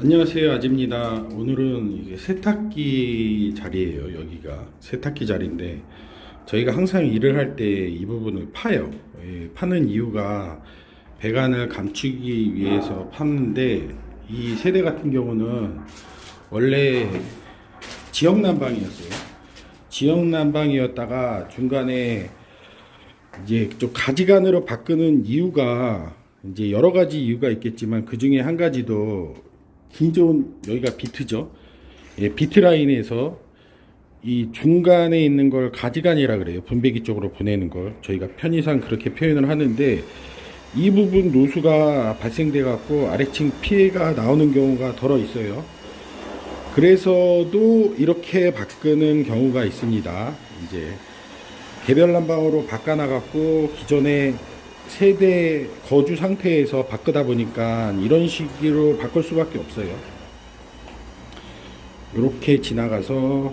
안녕하세요 아집니다. 오늘은 세탁기 자리예요 여기가. 세탁기 자리인데 저희가 항상 일을 할 때 이 부분을 파요. 예, 파는 이유가 배관을 감추기 위해서 파는데 이 세대 같은 경우는 원래 지역 난방이었어요. 지역 난방이었다가 중간에 이제 좀 가지간으로 바꾸는 이유가 이제 여러 가지 이유가 있겠지만 그 중에 한 가지도 기존 여기가 비트죠. 예, 비트 라인에서 이 중간에 있는 걸 가지간이라 그래요. 분배기 쪽으로 보내는 걸 저희가 편의상 그렇게 표현을 하는데 이 부분 노수가 발생돼 갖고 아래층 피해가 나오는 경우가 덜어 있어요. 그래서도 이렇게 바꾸는 경우가 있습니다. 이제 개별 난방으로 바꿔 나갔고 기존에 세대 거주 상태에서 바꾸다 보니까 이런 식으로 바꿀 수밖에 없어요. 이렇게 지나가서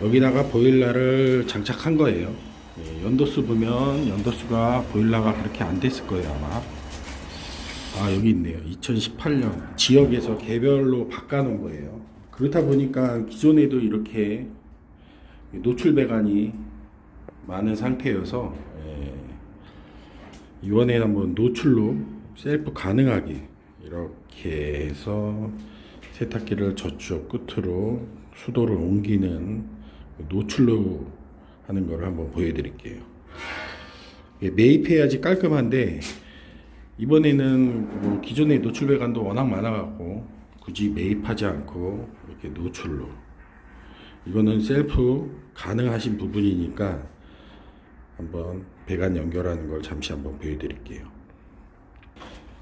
여기다가 보일러를 장착한 거예요. 예, 연도수 보면 연도수가 보일러가 그렇게 안 됐을 거예요 아마. 아 여기 있네요. 2018년 지역에서 개별로 바꿔놓은 거예요. 그렇다 보니까 기존에도 이렇게 노출 배관이 많은 상태여서 예, 이번에 한번 노출로 셀프 가능하게 이렇게 해서 세탁기를 저쪽 끝으로 수도를 옮기는 노출로 하는 걸 한번 보여드릴게요. 예, 매입해야지 깔끔한데 이번에는 뭐 기존의 노출 배관도 워낙 많아갖고 굳이 매입하지 않고 이렇게 노출로 이거는 셀프 가능하신 부분이니까 한번 배관 연결하는 걸 잠시 한번 보여드릴게요.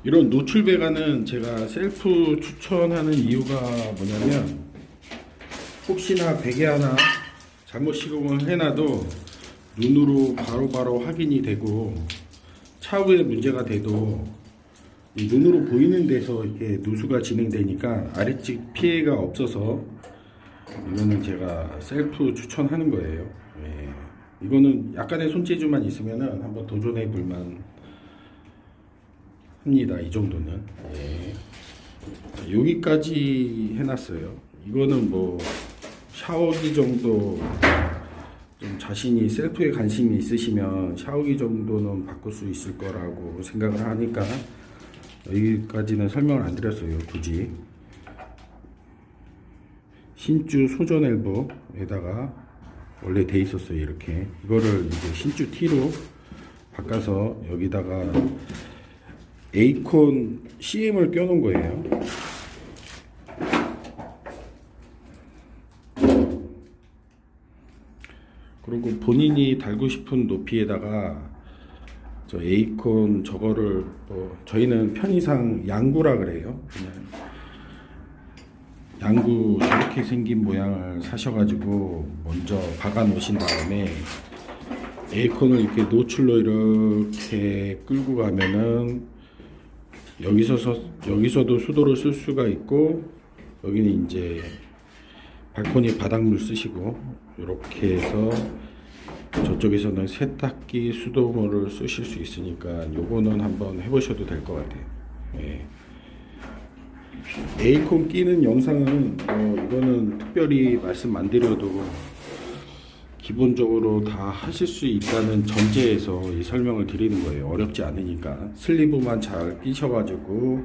이런 노출 배관은 제가 셀프 추천하는 이유가 뭐냐면 혹시나 베개 하나 잘못 시공을 해놔도 눈으로 바로바로 확인이 되고 차후에 문제가 돼도 이 눈으로 보이는 데서 이렇게 누수가 진행되니까 아래측 피해가 없어서 이거는 제가 셀프 추천하는 거예요. 예. 이거는 약간의 손재주만 있으면은 한번 도전해 볼만 합니다. 이 정도는. 예. 여기까지 해놨어요. 이거는 뭐 샤워기 정도 좀 자신이 셀프에 관심이 있으시면 샤워기 정도는 바꿀 수 있을 거라고 생각을 하니까 여기까지는 설명을 안 드렸어요. 굳이. 신주 소전 엘보에다가 원래 돼 있었어요 이렇게. 이거를 이제 신주 T로 바꿔서 여기다가 에이콘 CM을 껴놓은 거예요. 그리고 본인이 달고 싶은 높이에다가 저 에이콘 저거를 뭐 저희는 편의상 양구라 그래요. 그냥 양구 저렇게 생긴 모양을 사셔가지고 먼저 박아 놓으신 다음에 에어컨을 이렇게 노출로 이렇게 끌고 가면은 여기서 여기서도 수도를 쓸 수가 있고 여기는 이제 발코니 바닥물 쓰시고 이렇게 해서 저쪽에서는 세탁기 수도물을 쓰실 수 있으니까 요거는 한번 해보셔도 될 것 같아요. 예. 에이콘 끼는 영상은 뭐 이거는 특별히 말씀 안 드려도 기본적으로 다 하실 수 있다는 전제에서 이 설명을 드리는 거예요. 어렵지 않으니까 슬리브만 잘 끼셔가지고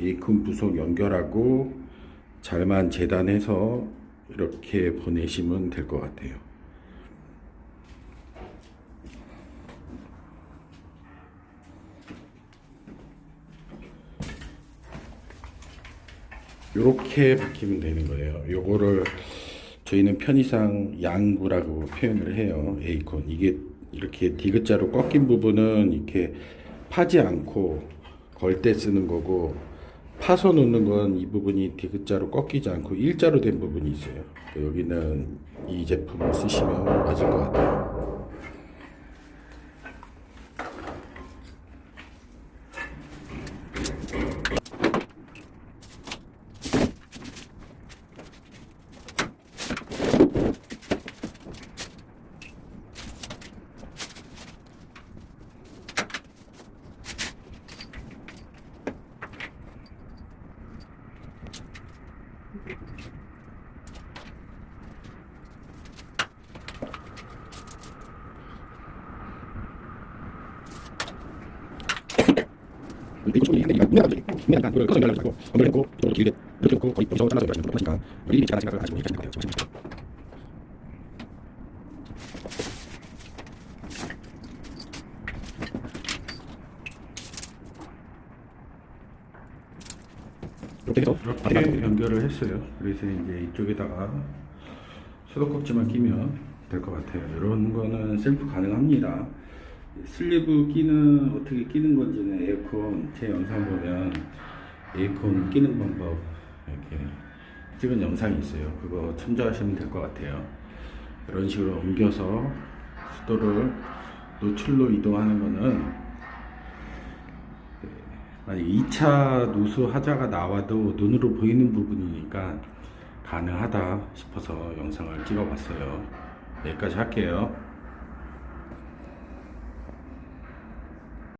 에이콘 부속 연결하고 잘만 재단해서 이렇게 보내시면 될 것 같아요. 이렇게 바뀌면 되는 거예요. 요거를 저희는 편의상 양구라고 표현을 해요. 에이콘 이게 이렇게 디귿자로 꺾인 부분은 이렇게 파지 않고 걸 때 쓰는 거고 파서 놓는 건 이 부분이 디귿자로 꺾이지 않고 일자로 된 부분이 있어요. 여기는 이 제품을 쓰시면 맞을 것 같아요. 이거 좀 얘기하는데 이거 문제가 안 되지. 문제가 그걸 꺼서 연락을 하고 연결해놓고 이쪽으로 길게 이렇게 놓고 거의 여기서 잘라서 연결하시는 분이니까 미리 제가 생각을 가지고 얘기하는 거예요. 지금 이렇게 연결을 했어요. 그래서 이제 이쪽에다가 수도꼭지만 끼면 될 것 같아요. 이런 거는 셀프 가능합니다. 슬리브 끼는 어떻게 끼는 건지는 에어컨 제 영상 보면 에어컨 끼는 방법 이렇게 찍은 영상이 있어요. 그거 참조하시면 될 것 같아요. 이런 식으로 옮겨서 수도를 노출로 이동하는 거는 2차 누수 하자가 나와도 눈으로 보이는 부분이니까 가능하다 싶어서 영상을 찍어 봤어요. 여기까지 할게요.